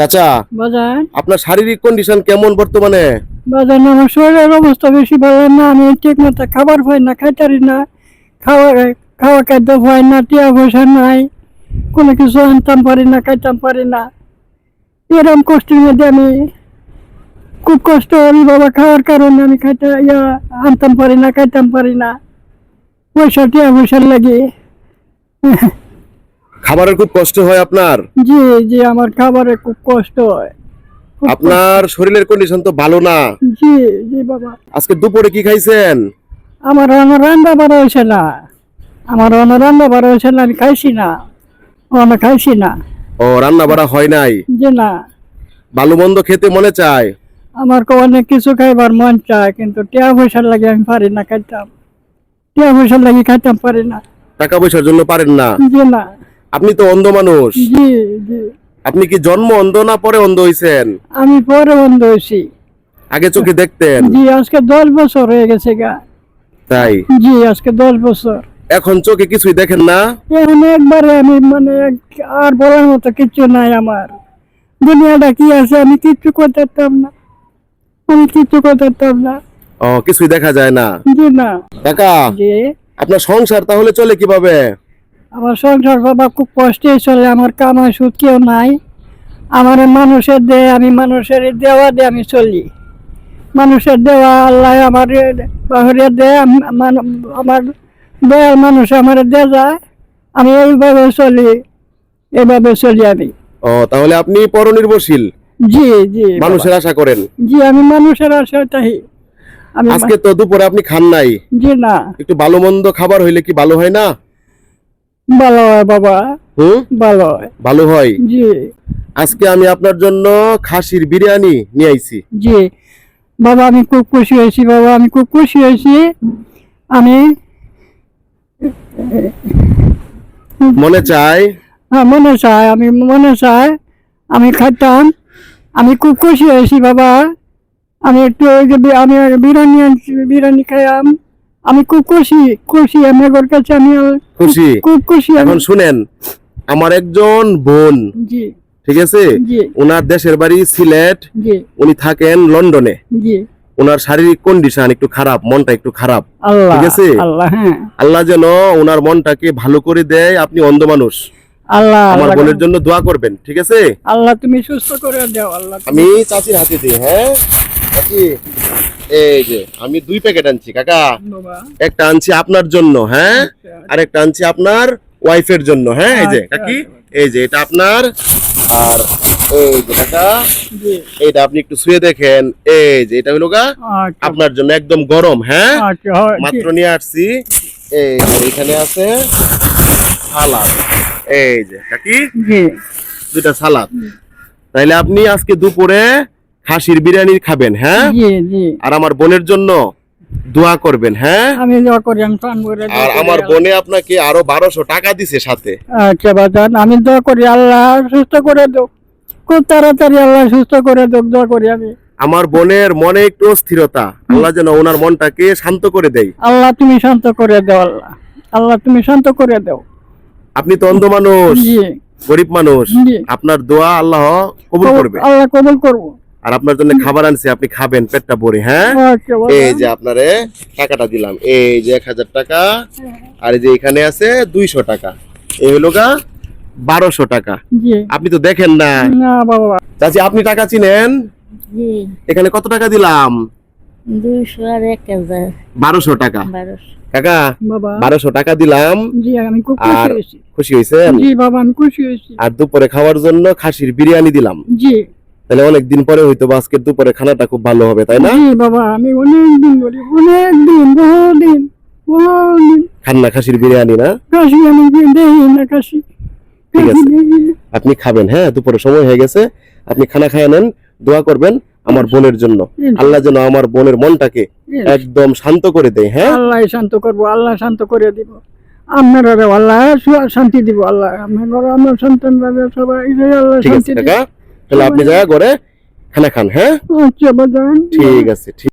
চাচা আপনার শারীরিক কন্ডিশন কেমন বর্তমানে? বাজান আমার শরীরের অবস্থা বেশি ভালো না আমি ঠিক মতো খাবার পাই না খাইতারি না খাওয়া খাওয়া খাদ্য পাই না টিয়া পয়সা নাই কোনো কিছু আনতাম পারি না খাইতাম পারি না। এরকম কষ্টের মধ্যে আমি খুব কষ্ট করি বাবা খাওয়ার কারণে আমি খাইতে ইয়া আনতাম পারি না খাইতাম পারি না। পয়সা টিয়া পয়সার লাগে। খাবারের খুব কষ্ট হয় আপনার? জি জি আমার খাবারে খুব কষ্ট হয়। আপনার শরীরের কন্ডিশন তো ভালো না। জি জি বাবা। আজকে দুপুরে কি খাইছেন? আমার অন্য রান্না বাড়া হয়েছে না। আমার অন্য রান্না বাড়া হয়েছে না আমি খাইছি না। অন্য খাইছি না। ও রান্না বাড়া হয় নাই? জি না। ভালো মন্দ খেতে মনে চায়? আমার কো অনেক কিছু খাইবার মন চায় কিন্তু টিয়া পয়সার লাগে আমি পারি না খাইতাম। টিয়া পয়সার লাগে খাইতাম পারি না। টাকা পয়সার জন্য পারেন না? জি না। আপনি তো অন্ধ মানুষ। আপনি কি জন্ম অন্ধ না পরে অন্ধ হইছেন? আমি পরে বন্ধ হয়েছি আগে চোখে দেখতেন। জি আজকে দশ বছর হয়ে গেছে গা। তাই? জি আজকে দশ বছর। এখন চোখে কিছুই দেখেন না? এখন একবারে আমি মানে আর বলার মতো কিচ্ছু নাই আমার। দুনিয়াটা কি আছে আমি কিচ্ছু করতে পারতাম না। আমি কিচ্ছু করতে পারতাম না। ও কিছুই দেখা যায় না। জি না। কাকা আপনার সংসার তাহলে চলে কীভাবে? আমার সংসার বাবা খুব কষ্টে চলে আমার কামাই সুদ কেউ নাই। আমার মানুষের দেয় আমি মানুষের দেওয়া দিয়ে আমি চলি। মানুষের দেওয়া আল্লাহ আমার বাহরে দেয় আমার দয়াল মানুষ আমার দিয়ে যায় আমি এইভাবে চলি এইভাবে চলি আমি। ও তাহলে আপনি পরনির্ভরশীল? জি জি মানুষের আশা করেন? জি আমি মানুষের আশায় তাই। আজকে তো দুপুরে আপনি খান নাই। জি না। একটু ভালো মন্দ খাবার হইলে কি ভালো হয় না? ভালো হয় বাবা। হুম? ভালো হয়। ভালো হয়? জি। আজকে আমি আপনার জন্য খাসির বিরিয়ানি নিয়ে আইছি। জি। বাবা আমি খুব খুশি হয়েছি বাবা আমি খুব খুশি হয়েছি। আমি মনে চাই হ্যাঁ, মনে চায় আমি মনে চায় আমি খাইতাম। আমি খুব খুশি হয়েছি বাবা। আমি একটু আমি বিরিয়ানি আনছি বিরিয়ানি খাইলাম আমি খুব খুশি খুশি আমার কাছে আমি খুশি? খুব খুশি এখন শুনেন আমার একজন বোন জি। ঠিক আছে? ওনার দেশের বাড়ি সিলেট। উনি থাকেন লন্ডনে। ওনার শারীরিক কন্ডিশন একটু খারাপ মনটা একটু খারাপ ঠিক আছে? আল্লাহ হ্যাঁ। আল্লাহ যেন ওনার মনটাকে ভালো করে দেয় আপনি অন্ধ মানুষ। আল্লাহ আমার বোনের জন্য দোয়া করবেন ঠিক আছে? আল্লাহ তুমি সুস্থ করে দাও আল্লাহ। আমি চাচির হাতে দিই হ্যাঁ? চাচি এই যে আমি দুই প্যাকেট আনছি কাকা। একটা আনছি আপনার জন্য হ্যাঁ? আর একটা আনছি আপনার ওয়াইফের জন্য হ্যাঁ? এই যে আচ্ছা, কাকি? এই যে এটা আপনার। আর এই যে কাকা জি। এইটা আপনি একটু শুয়ে দেখেন। এই যে এটা হলো গা আচ্ছা। আপনার জন্য একদম গরম হ্যাঁ? আচ্ছা। মাত্র নিয়ে আসছি। এই যে এখানে আছে সালাদ। এই যে কাকি? দুটা সালাদ। তাইলে আপনি আজকে দুপুরে খাসির বিরিয়ানি খাবেন হ্যাঁ? আর আমার বোনের জন্য দোয়া করবেন হ্যাঁ? আমি দোয়া করি আমি আর আমার। বোনে আপনাকে আরও বারোশো টাকা দিছে সাথে। আচ্ছা বাজান আমি দোয়া করি আল্লাহ সুস্থ করে দাও খুব তাড়াতাড়ি আল্লাহ সুস্থ করে দাও দোয়া করি আমি। আমার বোনের মনে একটু স্থিরতা আল্লাহ যেন ওনার মনটাকে শান্ত করে দেয়। আল্লাহ তুমি শান্ত করে দাও আল্লাহ। আল্লাহ তুমি শান্ত করে দাও। আপনি তো অন্ধ মানুষ গরিব মানুষ আপনার দোয়া আল্লাহ কবুল করবে। আল্লাহ কবুল করব। আর আপনার জন্য খাবার আনছি আপনি খাবেন পেটটা ভরে হ্যাঁ? এই যে আপনারে টাকাটা দিলাম এই যে এক হাজার টাকা আর এই যে এখানে আছে দুইশো টাকা এই হলো গা বারোশো টাকা। আপনি তো দেখেন না। চাচি আপনি টাকা চিনেন? এখানে কত টাকা দিলাম? বারোশো টাকা। কাকা বারোশো টাকা দিলাম। আর খুশি হয়েছি। আর দুপুরে খাওয়ার জন্য খাসির বিরিয়ানি দিলাম। জি। তাহলে অনেক দিন পরে হয়তো বা আজকের দুপুরে খানাটা খুব ভালো হবে তাই না? বাবা আমি অনেক দিন ধরে অনেক দিন বহুদিন বহুদিন। খান না খাসির বিরিয়ানি না? কাশি আমি দেখি না ঠিক আছে। না। আপনি খাবেন হ্যাঁ দুপুরে সময় হয়ে গেছে। আপনি খানা খায় নেন দোয়া করবেন আমার বোনের জন্য। আল্লাহ যেন আমার বোনের মনটাকে একদম শান্ত করে দেয় হ্যাঁ? আল্লাহ শান্ত করব আল্লাহ শান্ত করে দিব। আপনারা আল্লাহ শান্তি দিব আল্লাহ। আপনার আমার সন্তান সবাই আল্লাহ শান্তি দিব তাহলে আপনি যা করে খানা খান হ্যাঁ? আচ্ছা বাজান ঠিক আছে ঠিক